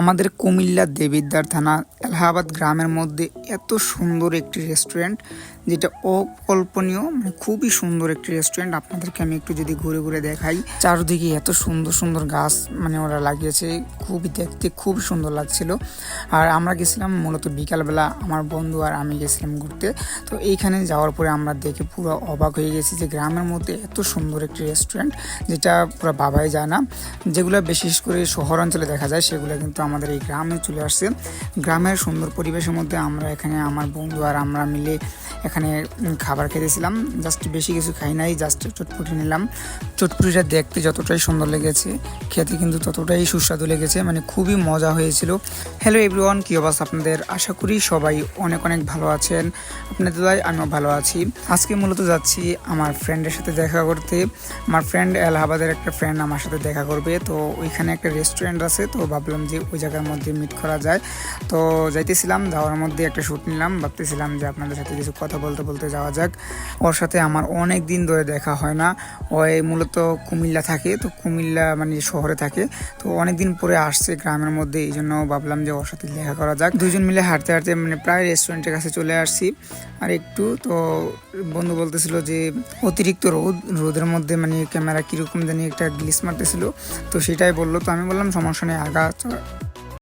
আমাদের কুমিল্লা দেবিদ্বার থানা এলাহাবাদ গ্রামের মধ্যে এত সুন্দর একটি রেস্টুরেন্ট যেটা অকল্পনীয় মানে খুবই সুন্দর একটি রেস্টুরেন্ট আপনাদেরকে আমি একটু যদি ঘুরে ঘুরে দেখাই, চারদিকে এত সুন্দর সুন্দর গাছ মানে ওরা লাগিয়েছে, খুবই দেখতে খুব সুন্দর লাগছিল। আর আমরা গেছিলাম মূলত বিকালবেলা, আমার বন্ধু আর আমি গেছিলাম ঘুরতে। তো এইখানে যাওয়ার পরে আমরা দেখে পুরো অবাক হয়ে গেছি যে গ্রামের মধ্যে এত সুন্দর একটি রেস্টুরেন্ট যেটা পুরো বাবাই যায় না যেগুলো বিশেষ করে শহর অঞ্চলে দেখা যায়, সেগুলো কিন্তু আমাদের এই গ্রামে চলে আসছে। গ্রামের সুন্দর পরিবেশের মধ্যে আমরা এখানে আমার বন্ধু আর আমরা মিলে এখানে খাবার খেতেছিলাম। জাস্ট বেশি কিছু খাই নাই, জাস্ট চটপটি নিলাম। চটপটিটা দেখতে যতটাই সুন্দর লেগেছে, খেতে কিন্তু ততটাই সুস্বাদু লেগেছে মানে খুবই মজা হয়েছিল। হ্যালো এভরিওয়ান কী অবস্থা আপনাদের? আশা করি সবাই অনেক অনেক ভালো আছেন। আপনাদের দয় আমিও ভালো আছি। আজকে মূলত যাচ্ছি আমার ফ্রেন্ডের সাথে দেখা করতে। আমার ফ্রেন্ড এলাহাবাদের একটা ফ্রেন্ড আমার সাথে দেখা করবে। তো ওইখানে একটা রেস্টুরেন্ট আছে, তো ভাবলাম যে ওই জায়গার মধ্যে মিট করা যায়। তো যাইতেছিলাম, যাওয়ার মধ্যে একটা শ্যুট নিলাম। ভাবতেছিলাম যে আপনাদের সাথে কিছু কথা বলতে বলতে যাওয়া যাক। ওর সাথে আমার অনেক দিন ধরে দেখা হয় না। ওই মূলত কুমিল্লা থাকে, তো কুমিল্লা মানে শহরে থাকে। তো অনেক দিন পরে আসছে গ্রামের মধ্যে, এই জন্য ভাবলাম যে ওর সাথে দেখা করা যাক। দুজন মিলে হাঁটতে হাঁটতে মানে প্রায় রেস্টুরেন্টের কাছে চলে আসছি। আর একটু তো বন্ধু বলতেছিল যে অতিরিক্ত রোদ, রোদের মধ্যে মানে ক্যামেরা কীরকম জানি একটা গ্লিস মারতেছিল। তো সেটাই বলল। তো আমি বললাম, সমস্যা নেই, আগা